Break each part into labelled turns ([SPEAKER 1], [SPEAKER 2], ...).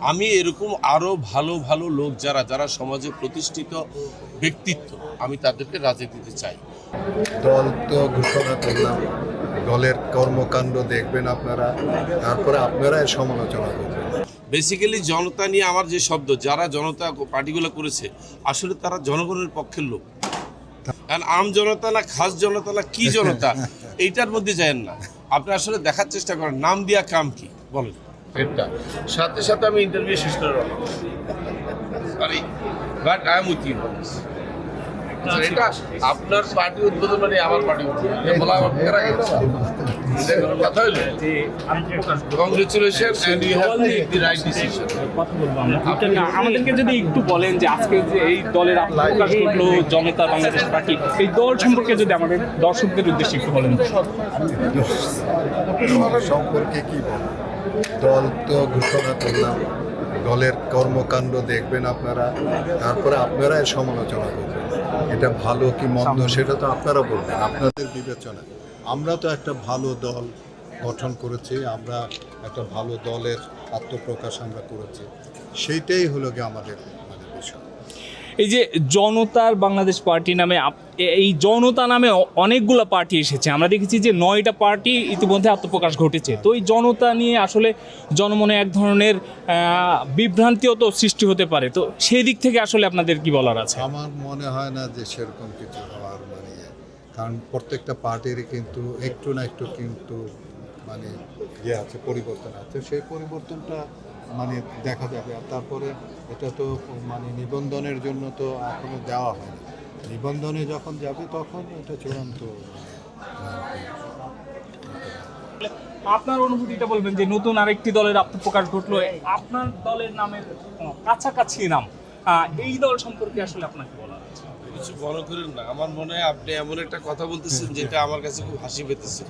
[SPEAKER 1] আমি এরকম আরও ভালো ভালো লোক যারা যারা সমাজে প্রতিষ্ঠিত ব্যক্তিত্ব আমি তাদেরকে রাজনীতিতে চাই।
[SPEAKER 2] দল তো ঘোষণা করলাম দলের কর্মকাণ্ড দেখবেন আপনারা তারপরে আপনারা সমালোচনা করবেন।
[SPEAKER 1] বেসিক্যালি জনতা নিয়ে আমার যে শব্দ যারা জনতা পার্টিগুলো করেছে আসলে তারা জনগণের পক্ষের লোক। কারণ আম জনতা না খাস জনতা না কি জনতা এইটার মধ্যে যায় না। আপনি আসলে দেখার চেষ্টা করেন নাম দিয়া কাম কি? বলেন। এটা সাথে সাথে আমি ইন্টারভিউ শেষ করে রাখলাম sorry but I am with you এটা আপনার পার্টি উদ্বোধন মানে আমার পার্টি উদ্বোধন। বলা আমার পক্ষে রাখা যাচ্ছে না। এটা কোনো কথা হইল? Congratulation and you have take the right decision
[SPEAKER 3] কথা বলব আমরা। না, আমাদেরকে যদি একটু বলেন যে আজকে যে এই দলের আত্মপ্রকাশ ঘটলো জনতা বাংলাদেশ পার্টি এই দল সম্পর্কে যদি আমাদের দর্শকদের উদ্দেশ্যে একটু বলেন।
[SPEAKER 2] সম্পর্কে কি বলব? দল তো ঘোষণা করলাম দলের কর্মকাণ্ড দেখবেন আপনারা তারপরে আপনারা এর সমালোচনা করবেন। এটা ভালো কি মন্দ সেটা তো আপনারা বলবেন আপনাদের বিবেচনা আমরা তো একটা ভালো দল গঠন করেছি আমরা একটা ভালো দলের আত্মপ্রকাশ আমরা করেছি। সেইটাই হলো গিয়ে আমাদের
[SPEAKER 3] এই যে জনতার বাংলাদেশ পার্টি নামে এই জনতা নামে অনেকগুলো পার্টি এসেছে। আমরা দেখেছি যে নয়টা পার্টি ইতিমধ্যে আত্মপ্রকাশ ঘটেছে। তো এই জনতা নিয়ে আসলে জনমনে এক ধরনের বিভ্রান্তিও তো সৃষ্টি হতে পারে। তো সেই দিক থেকে আসলে আপনাদের কি বলার আছে?
[SPEAKER 2] আমার মনে হয় না যে সেরকম কিছু হওয়ার মানে। কারণ প্রত্যেকটা পার্টিরই কিন্তু একটু না একটু কিন্তু মানে ইয়ে আছে, পরিবর্তন আছে। সেই পরিবর্তনটা মানে দেখা যাবে। আর তারপরে এটা তো মানে নিবন্ধনের জন্য তো এখনও দেওয়া হয়নি নিবন্ধনে যখন যাবে তখন এটা চূড়ান্ত
[SPEAKER 3] আপনার অনুভূতিটা বলবেন যে নতুন আরেকটি দলের আত্মপ্রকাশ ঘটলো। আপনার দলের নামের কাছাকাছি নাম এই দল সম্পর্কে আসলে আপনাকে
[SPEAKER 1] কিছু মনে করেন না। আমার মনে হয় আপনি এমন একটা কথা বলতেছেন যেটা আমার কাছে খুব হাসি পেতেছে।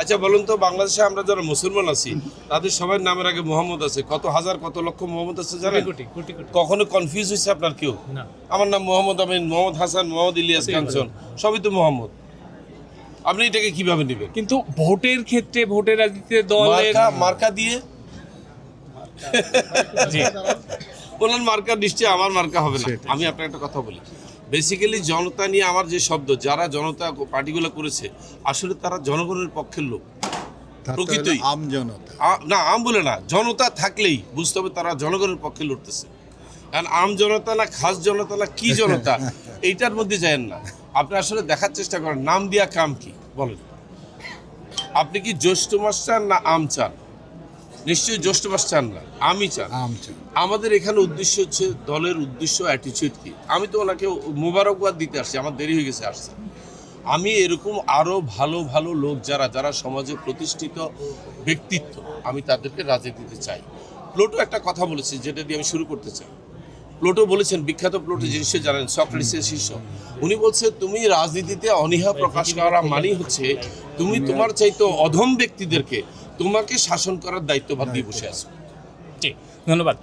[SPEAKER 1] আচ্ছা বলুন তো বাংলাদেশে আমরা যারা মুসলমান আছি তাদের সবার নামের আগে মোহাম্মদ আছে। কত হাজার কত লক্ষ মোহাম্মদ আছে জানেন? কখনো কনফিউজ হয়েছে আপনার কেউ? আমার নাম মোহাম্মদ আমিন মোহাম্মদ হাসান মোহাম্মদ ইলিয়াস কাঞ্চন। সবই তো মোহাম্মদ। আপনি এটাকে কীভাবে নেবেন?
[SPEAKER 3] কিন্তু ভোটের ক্ষেত্রে ভোটের রাজনীতিতে দলের
[SPEAKER 1] মার্কা মার্কা দিয়ে?
[SPEAKER 3] জি।
[SPEAKER 1] ওনার মার্কা নিশ্চয়ই আমার মার্কা হবে না। আমি আপনাকে একটা কথা বলি। বেসিক্যালি জনতা নিয়ে আমার যে শব্দ যারা জনতা পার্টিগুলো করেছে আসলে তারা জনগণের পক্ষের লোক। প্রকৃতই।
[SPEAKER 2] আম জনতা।
[SPEAKER 1] না আম বলে না জনতা থাকলেই বুঝতে হবে তারা জনগণের পক্ষে লড়তেছে। কারণ আম জনতা না খাস জনতা না কি জনতা এইটার মধ্যে যায় না। আপনি আসলে দেখার চেষ্টা করেন নাম দিয়া কাম কি? বলেন। আপনি কি জ্যৈষ্ঠ মাস চান না আম চান? নিশ্চয়ই জ্যৈষ্ঠ মাস চান না আমি চান। আমাদের এখানে উদ্দেশ্য হচ্ছে দলের উদ্দেশ্য অ্যাটিচিউড কি? আমি তো ওনাকে মোবারকবাদ দিতে আসছি আমার দেরি হয়ে গেছে আসছে আমি এরকম আরও ভালো ভালো লোক যারা যারা সমাজে প্রতিষ্ঠিত ব্যক্তিত্ব আমি তাদেরকে রাজনীতিতে চাই। প্লোটো একটা কথা বলেছে যেটা দিয়ে আমি শুরু করতে চাই। প্লোটো বলেছেন বিখ্যাত প্লোটো জিনিস জানেন সক্রেটিসের শিষ্য। উনি বলছে তুমি রাজনীতিতে অনীহা প্রকাশ করা মানেই হচ্ছে তুমি তোমার চাইতো অধম ব্যক্তিদেরকে তোমাকে শাসন করার দায়িত্বভার দিয়ে বসে আছো।
[SPEAKER 3] জি ধন্যবাদ।